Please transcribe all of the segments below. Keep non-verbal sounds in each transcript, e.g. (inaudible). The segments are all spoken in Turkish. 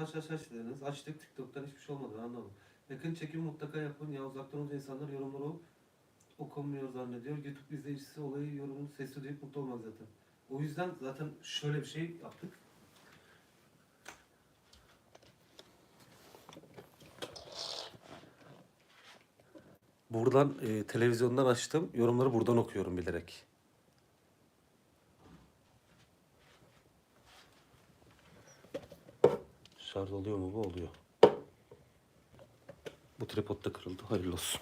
aç aç aç dediniz. Açtık TikTok'tan hiçbir şey olmadı ben anlamadım. Yakın çekim mutlaka yapın ya uzaktan olunca insanlar yorumları okumuyor zannediyor. YouTube izleyicisi olayı yorumun sesli duyup mutlu olmaz zaten. O yüzden zaten şöyle bir şey yaptık. Buradan e, televizyondan açtım. Yorumları buradan okuyorum bilerek. Şarj oluyor mu bu? Oluyor. Bu tripod da kırıldı. Hayırlı olsun.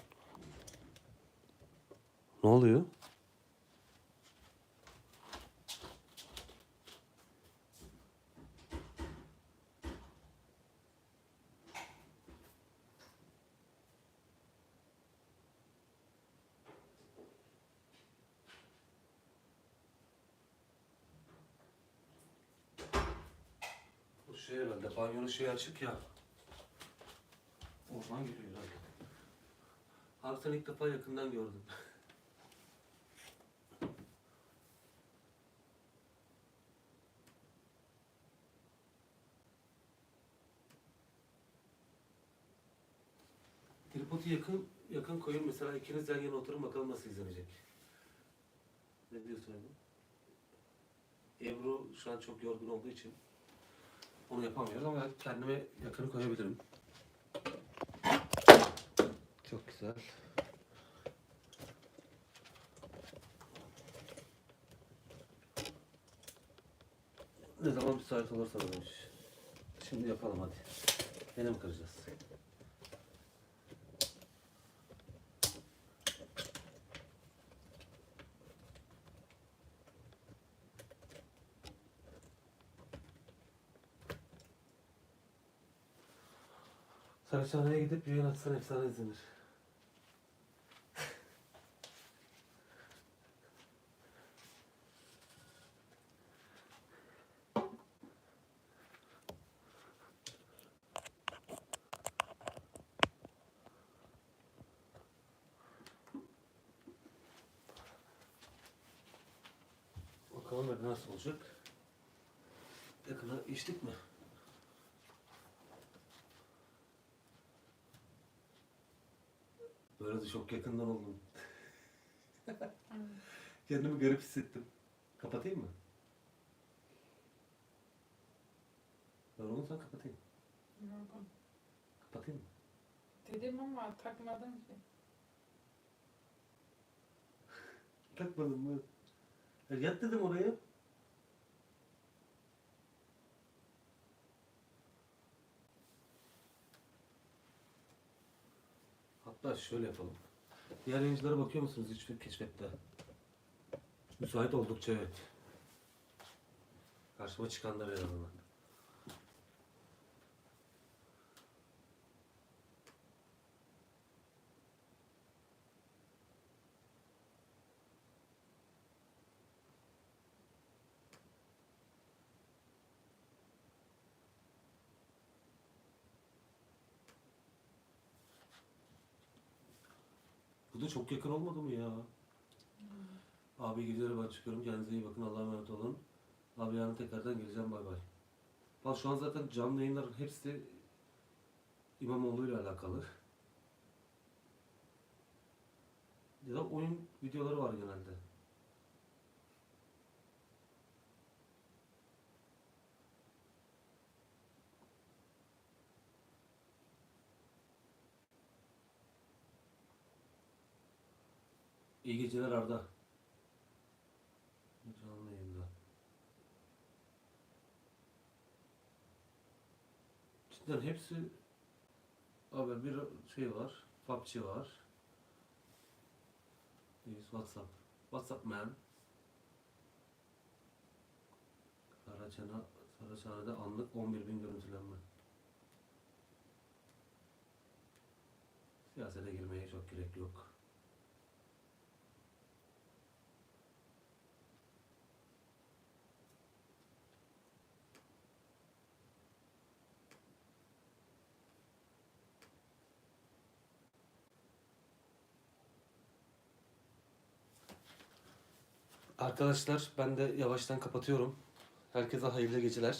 Ne oluyor? Bu şey herhalde banyonun şeyi açık ya. Oradan geliyor herhalde. Abi sen ilk defa yakından gördüm. (laughs) Tripodu yakın yakın koyun mesela ikiniz yan yana oturun bakalım nasıl izlenecek. Ne diyorsun Ebru? Ebru şu an çok yorgun olduğu için onu yapamıyoruz ama kendime yakını koyabilirim. Çok güzel. Ne zaman müsait olursa demiş. Şimdi yapalım hadi. Yine mi kıracağız? Saraçhane'ye gidip yayın atsan efsane izlenir. Bakalım nasıl olacak. Yakına içtik mi? De çok yakından oldum. (laughs) Kendimi garip hissettim. Kapatayım mı? Yorulun sen kapatayım. Yorgun. Kapatayım mı? Dedim ama takmadım ki. (laughs) Takmadım mı? Ya yat dedim oraya. Hatta şöyle yapalım. Diğer yayıncılara bakıyor musunuz hiç keşfette? Müsait oldukça evet. Karşıma çıkanlar en. Bu da çok yakın olmadı mı ya? Abi geceleri ben çıkıyorum. Kendinize iyi bakın. Allah'a emanet olun. Abi yarın tekrardan geleceğim. Bay bay. Bak şu an zaten canlı yayınların hepsi İmamoğlu ile alakalı. Ya da oyun videoları var genelde. İyi geceler Arda. Canlı yayında. Cidden hepsi abi bir şey var. PUBG var. Neyse, WhatsApp. WhatsApp man. Saraçhane, Saraçhane'de anlık 11 bin görüntülenme. Siyasete girmeye çok gerek yok. Arkadaşlar ben de yavaştan kapatıyorum. Herkese hayırlı geceler.